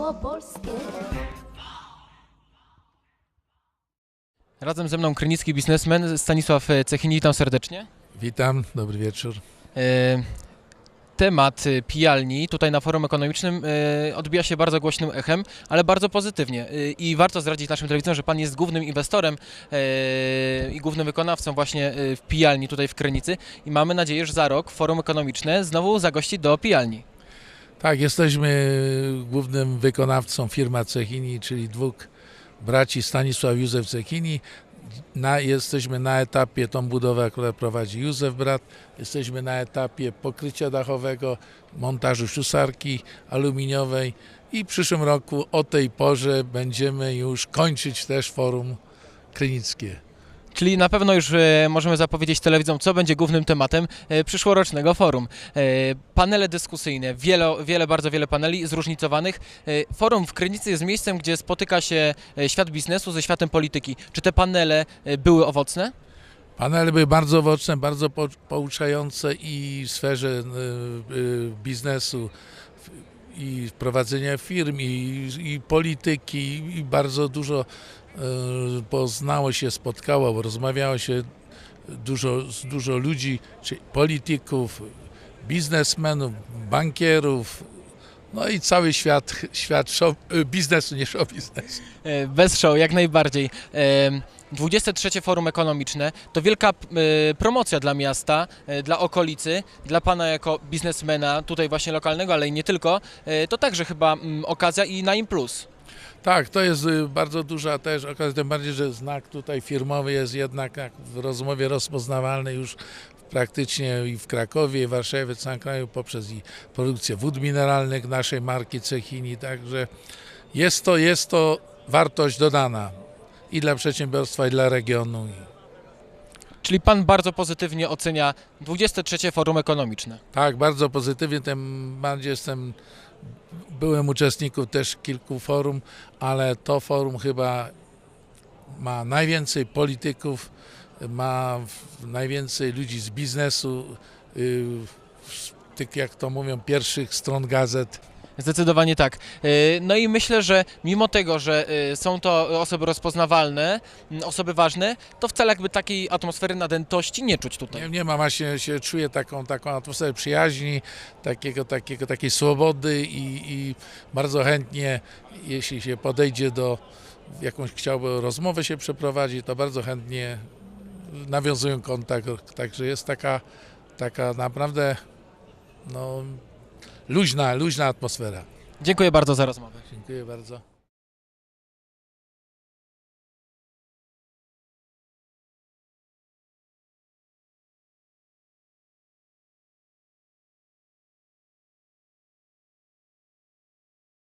małopolskie. Razem ze mną krynicki biznesmen Stanisław Cechini, witam serdecznie. Witam, dobry wieczór. E, Temat e, pijalni tutaj na forum ekonomicznym e, odbija się bardzo głośnym echem, ale bardzo pozytywnie. E, I warto zdradzić naszym telewidzom, że pan jest głównym inwestorem e, i głównym wykonawcą właśnie e, w pijalni tutaj w Krynicy i mamy nadzieję, że za rok forum ekonomiczne znowu zagości do pijalni. Tak, jesteśmy głównym wykonawcą firma Cechini, czyli dwóch braci Stanisław Józef Cechini. Na, jesteśmy na etapie tą budowę, którą prowadzi Józef brat. Jesteśmy na etapie pokrycia dachowego, montażu ślusarki aluminiowej i w przyszłym roku o tej porze będziemy już kończyć też forum krynickie. Czyli na pewno już e, możemy zapowiedzieć telewidzom, co będzie głównym tematem e, przyszłorocznego forum. E, Panele dyskusyjne, wiele, wiele, bardzo wiele paneli zróżnicowanych. Forum w Krynicy jest miejscem, gdzie spotyka się świat biznesu ze światem polityki. Czy te panele były owocne? Panele były bardzo owocne, bardzo po- pouczające i w sferze biznesu i prowadzenia firm i, i polityki i bardzo dużo poznało się, spotkało, rozmawiało się dużo, z dużo ludzi, czy polityków, biznesmenów, bankierów, no i cały świat, świat show, y, biznesu, nie show biznesu. E, Bez show, jak najbardziej. E, 23 Forum Ekonomiczne to wielka e, promocja dla miasta, e, dla okolicy, dla Pana jako biznesmena, tutaj właśnie lokalnego, ale i nie tylko. To także chyba mm, okazja i na im plus. Tak, to jest y, bardzo duża też okazja, tym bardziej, że znak tutaj firmowy jest jednak w rozmowie rozpoznawalny już praktycznie i w Krakowie, i w Warszawie, w całym kraju poprzez i produkcję wód mineralnych naszej marki Cechini, także jest to, jest to wartość dodana i dla przedsiębiorstwa, i dla regionu. Czyli Pan bardzo pozytywnie ocenia 23 Forum Ekonomiczne. Tak, bardzo pozytywnie, tym bardziej jestem, byłem uczestnikiem też kilku forum, ale to forum chyba ma najwięcej polityków, ma najwięcej ludzi z biznesu, y, tych jak to mówią pierwszych stron gazet. Zdecydowanie tak. E, No i myślę, że mimo tego, że e, są to osoby rozpoznawalne, m, osoby ważne, to wcale jakby takiej atmosfery nadętości nie czuć tutaj. Nie, nie ma właśnie, się czuje taką, taką atmosferę przyjaźni, takiego, takiego, takiej swobody i, i bardzo chętnie, jeśli się podejdzie do jakąś chciałby rozmowę się przeprowadzić, to bardzo chętnie nawiązują kontakt. Także jest taka, taka naprawdę no, luźna, luźna atmosfera. Dziękuję bardzo za rozmowę. Dziękuję bardzo.